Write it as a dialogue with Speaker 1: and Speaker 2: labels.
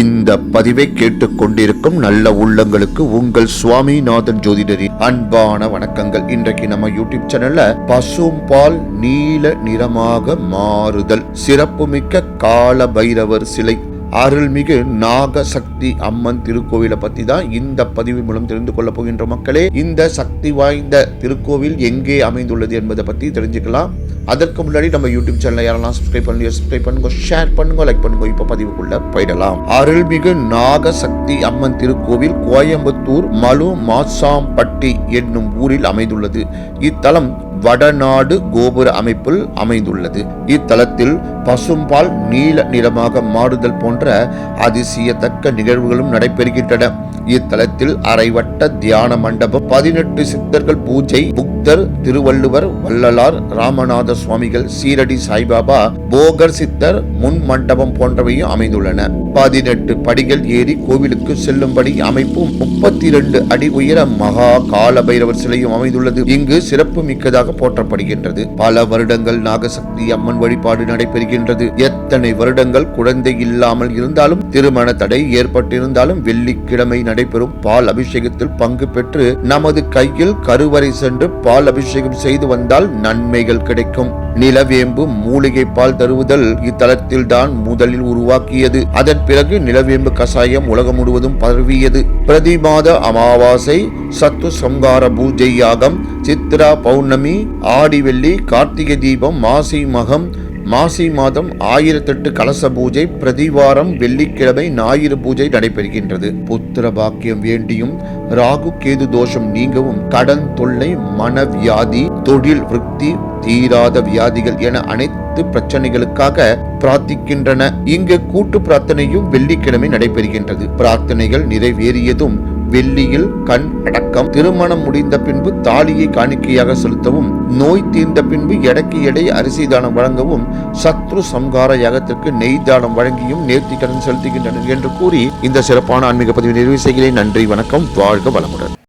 Speaker 1: இந்த பதிவை கேட்டுக்கொண்டிருக்கும் நல்ல உள்ளங்களுக்கு உங்கள் சுவாமிநாதன் ஜோதிடரின் அன்பான வணக்கங்கள். இன்றைக்கு நம்ம யூடியூப் சேனல்ல பசும்பால் நீல நிறமாக மாறுதல். சிறப்புமிக்க கால பைரவர் சிலை. அருள்மிகு நாகசக்தி அம்மன் திருக்கோவிலை பத்தி தான் இந்த பதிவு மூலம் தெரிந்து கொள்ள போகின்ற மக்களே இந்த சக்தி வாய்ந்த திருக்கோவில் எங்கே அமைந்துள்ளது என்பதை பத்தி தெரிஞ்சுக்கலாம். அதற்கு முன்னாடி நம்ம யூடியூப் சேனலை யாரெல்லாம் சப்ஸ்கிரைப் பண்ணி சப்ஸ்கிரைப் பண்ணுங்க ஷேர் பண்ணுங்க லைக் பண்ணுங்க. இப்ப பதிவுக்குள்ள போயிடலாம். அருள்மிகு நாகசக்தி அம்மன் திருக்கோவில் கோயம்புத்தூர் மலு மாசாம்பட்டி என்னும் ஊரில் அமைந்துள்ளது. இத்தலம் வடநாடு கோபுர அமைப்பில் அமைந்துள்ளது. இத்தலத்தில் பசும்பால் நீல நிறமாக மாறுதல் போன்ற அதிசயத்தக்க நிகழ்வுகளும் நடைபெறுகின்றன. இத்தலத்தில் அரைவட்ட தியான மண்டபம் பதினெட்டு சித்தர்கள் பூஜை புக்தர் திருவள்ளுவர் வள்ளலார் ராமநாத சுவாமிகள் சீரடி சாய்பாபா போகர் சித்தர் முன் மண்டபம் போன்றவையும் அமைந்துள்ளன. பதினெட்டு படிகள் ஏறி கோவிலுக்கு செல்லும்படி அமைப்பும் முப்பத்தி இரண்டு அடி உயர மகா கால பைரவர் சிலையும் அமைந்துள்ளது. இங்கு சிறப்பு மிக்கதாக போற்றப்படுகின்றது. பல வருடங்கள் நாகசக்தி அம்மன் வழிபாடு நடைபெறுகின்றது. இத்தனை வருடங்கள் குழந்தை இல்லாமல் இருந்தாலும் திருமண தடை ஏற்பட்டிருந்தாலும் வெள்ளிக்கிழமை நடைபெறும் பால் அபிஷேகத்தில் பங்கு பெற்று நமது கையில் கருவறை சென்று பால் அபிஷேகம் செய்து வந்தால் நன்மைகள் கிடைக்கும். நிலவேம்பு மூலிகை பால் தருவுதல் இத்தலத்தில் தான் முதலில் உருவாக்கியது. அதன் பிறகு நிலவேம்பு கசாயம் உலகம் முழுவதும் பரவியது. பிரதி மாத அமாவாசை சத்து சங்கார பூஜை யாகம் சித்ரா பௌர்ணமி ஆடி வெள்ளி கார்த்திகை தீபம் மாசி மகம் மாசி மாதம் ஆயிரத்தெட்டு கலச பூஜை பிரதிவாரம் வெள்ளிக்கிழமை ஞாயிறு பூஜை நடைபெறுகின்றது. புத்திர பாக்கியம் வேண்டியும் ராகு கேது தோஷம் நீங்கவும் கடன் தொல்லை மனவியாதி தொழில் விருத்தி தீராத வியாதிகள் என அனைத்து பிரச்சனைகளுக்காக பிரார்த்திக்கின்றன. இங்கு கூட்டு பிரார்த்தனையும் வெள்ளிக்கிழமை நடைபெறுகின்றது. பிரார்த்தனைகள் நிறைவேறியதும் வெள்ளியில் கண் அடக்கம் திருமணம் முடிந்த பின்பு தாலியை காணிக்கையாக செலுத்தவும் நோய் தீர்ந்த பின்பு எடைக்கு எடை அரிசி தானம் வழங்கவும் சத்ரு சம்கார யாகத்திற்கு நெய் தானம் வழங்கியும் நேர்த்தி கடன் செலுத்துகின்றனர் என்று கூறி இந்த சிறப்பான ஆன்மீக பதிவு நிறைவு செய்கிறேன். நன்றி வணக்கம் வாழ்க வளமுடன்.